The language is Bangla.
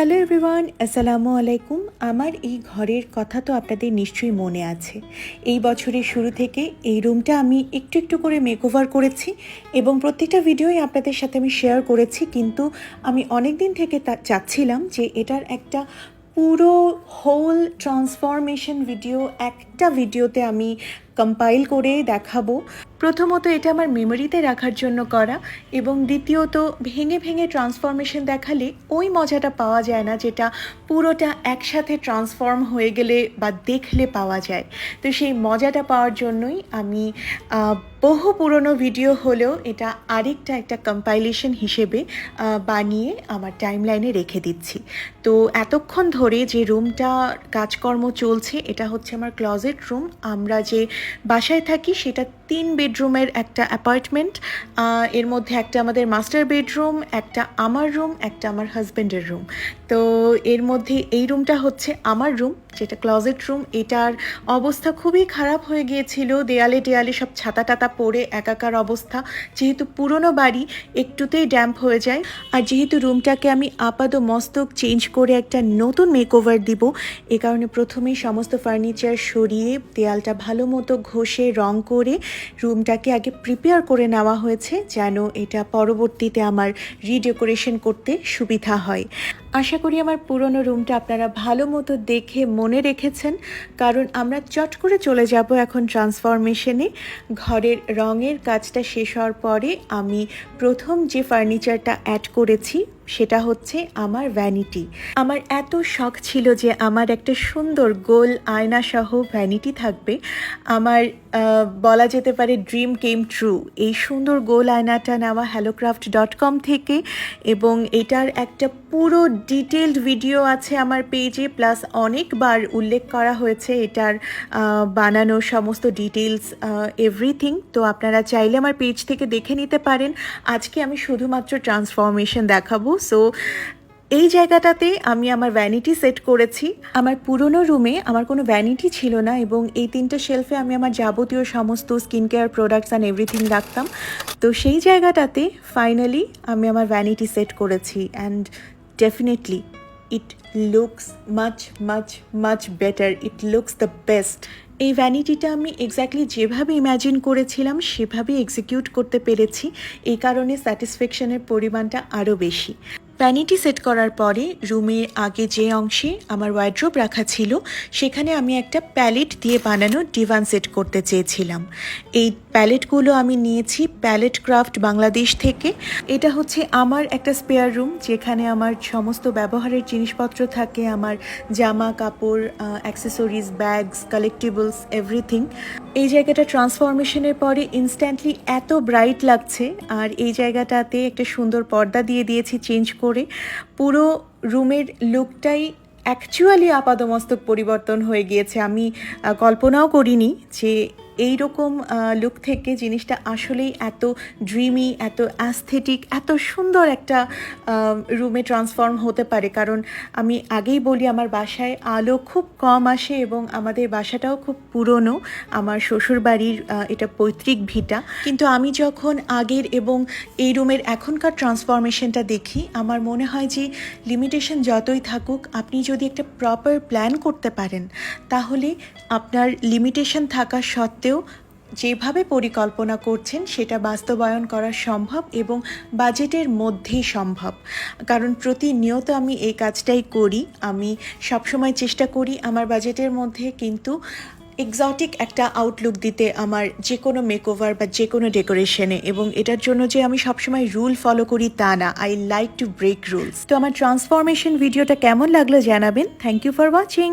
হ্যালো এভরিওয়ান, আসসালামু আলাইকুম। আমার এই ঘরের কথা তো আপনাদের নিশ্চয়ই মনে আছে। এই বছরের শুরু থেকে এই রুমটা আমি একটু একটু করে মেকওভার করেছি এবং প্রত্যেকটা ভিডিওই আপনাদের সাথে আমি শেয়ার করেছি, কিন্তু আমি অনেক দিন থেকে চাচ্ছিলাম যে এটার একটা পুরো হোল ট্রান্সফরমেশন ভিডিও একটা ভিডিওতে আমি কম্পাইল করে দেখাবো। প্রথমত এটা আমার মেমোরিতে রাখার জন্য করা এবং দ্বিতীয়ত ভেঙে ভেঙে ট্রান্সফরমেশন দেখালে ওই মজাটা পাওয়া যায় না যেটা পুরোটা একসাথে ট্রান্সফর্ম হয়ে গেলে বা দেখলে পাওয়া যায়। তো সেই মজাটা পাওয়ার জন্যই আমি বহু পুরনো ভিডিও হলেও এটা আরেকটা একটা কম্পাইলেশন হিসেবে বানিয়ে আমার টাইমলাইনে রেখে দিচ্ছি। তো এতক্ষণ ধরে যে রুমটা কাজকর্ম চলছে, এটা হচ্ছে আমার ক্লজেট রুম আমরা যে বাসায় থাকি, সেটা তিন বেডরুমের একটা অ্যাপার্টমেন্ট এর মধ্যে একটা আমাদের মাস্টার বেডরুম একটা আমার রুম একটা আমার হাজব্যান্ডের রুম তো এর মধ্যে এই রুমটা হচ্ছে আমার রুম যেটা ক্লজেট রুম এটার অবস্থা খুবই খারাপ হয়ে গিয়েছিল। দেয়ালে দেয়ালে সব ছাতা টাতা পড়ে একাকার অবস্থা। যেহেতু পুরনো বাড়ি, একটুতেই ড্যাম্প হয়ে যায়। আর যেহেতু রুমটাকে আমি আপাত মস্তক চেঞ্জ করে একটা নতুন মেকওভার দিব, এ কারণে প্রথমেই সমস্ত ফার্নিচার সরিয়ে, দেয়ালটা ভালো মতো ঘষে, রং করে রুমটাকে আগে প্রিপেয়ার করে নেওয়া হয়েছে, যেন এটা পরবর্তীতে আমার রিডেকোরেশন করতে সুবিধা হয়। আশা করি আমার পুরনো রুমটা আপনারা ভালো মতো দেখে মনে রেখেছেন, কারণ আমরা চট করে চলে যাব এখন ট্রান্সফরমেশনে। ঘরের রঙের কাজটা শেষ হওয়ার পরে আমি প্রথম যে ফার্নিচারটা অ্যাড করেছি সেটা হচ্ছে আমার ভ্যানিটি আমার এত শখ ছিল যে আমার একটা সুন্দর গোল আয়না সহ ভ্যানিটি থাকবে। আমার বলা যেতে পারে ড্রিম কেম ট্রু এই সুন্দর গোল আয়নাটা নেওয়া হ্যালোক্রাফট ডট কম থেকে এবং এটার একটা পুরো ডিটেলড ভিডিও আছে আমার পেজে প্লাস অনেকবার উল্লেখ করা হয়েছে এটার বানানো সমস্ত ডিটেলস এভরিথিং তো আপনারা চাইলে আমার পেজ থেকে দেখে নিতে পারেন। আজকে আমি শুধুমাত্র ট্রান্সফরমেশন দেখাবো। সো এই জায়গাটাতে আমি আমার ভ্যানিটি সেট করেছি। আমার পুরনো রুমে আমার কোনো ভ্যানিটি ছিল না এবং এই তিনটে শেলফে আমি আমার যাবতীয় সমস্ত skin care products and everything রাখতাম। তো সেই জায়গাটাতে ফাইনালি আমি আমার ভ্যানিটি সেট করেছি and definitely it looks much much much better it looks the best এই ভ্যানিটিটা আমি এক্স্যাক্টলি যেভাবে ইম্যাজিন করেছিলাম, সেভাবে এক্সিকিউট করতে পেরেছি। এই কারণে স্যাটিসফ্যাকশনের পরিমাণটা আরও বেশি। ভ্যানিটি সেট করার পরে রুমের আগে যে অংশে আমার ওয়াইড্রোপ রাখা ছিল, সেখানে আমি একটা প্যালেট দিয়ে বানানো ডিভান সেট করতে চেয়েছিলাম। এই প্যালেটগুলো আমি নিয়েছি প্যালেট ক্রাফট বাংলাদেশ থেকে। এটা হচ্ছে আমার একটা স্পেয়ার রুম যেখানে আমার সমস্ত ব্যবহারের জিনিসপত্র থাকে, আমার জামা কাপড় অ্যাক্সেসরিজ ব্যাগস কালেক্টিবলস এভরিথিং এই জায়গাটা ট্রান্সফরমেশনের পরে ইনস্ট্যান্টলি এত ব্রাইট লাগছে, আর এই জায়গাটাতে একটা সুন্দর পর্দা দিয়ে দিয়েছি চেঞ্জ করে। পুরো রুমের লুকটাই অ্যাকচুয়ালি আপাদমস্তক পরিবর্তন হয়ে গিয়েছে। আমি কল্পনাও করিনি যে এই রকম লুক থেকে জিনিসটা আসলেই এত ড্রিমি এত অ্যাস্থেটিক এত সুন্দর একটা রুমে ট্রান্সফর্ম হতে পারে। কারণ আমি আগেই বলি, আমার বাসায় আলো খুব কম আসে এবং আমাদের বাসাটাও খুব পুরনো। আমার শ্বশুরবাড়ির এটা পৈতৃক ভিটা। কিন্তু আমি যখন আগের এবং এই রুমের এখনকার ট্রান্সফরমেশনটা দেখি, আমার মনে হয় যে লিমিটেশন যতই থাকুক, আপনি যদি একটা প্রপার প্ল্যান করতে পারেন, তাহলে আপনার লিমিটেশন থাকা সত্ত্বেও যেভাবে পরিকল্পনা করছেন, সেটা বাস্তবায়ন করা সম্ভব এবং বাজেটের মধ্যেই সম্ভব। কারণ প্রতিনিয়ত আমি এই কাজটাই করি, আমি সবসময় চেষ্টা করি আমার বাজেটের মধ্যে, কিন্তু এক্সটিক একটা আউটলুক দিতে আমার যে কোনো মেকওভার বা যে কোনো ডেকোরেশনে এবং এটার জন্য যে আমি সবসময় রুল ফলো করি তা না I like to break rules তো আমার ট্রান্সফরমেশন ভিডিওটা কেমন লাগল জানাবেন। Thank you for watching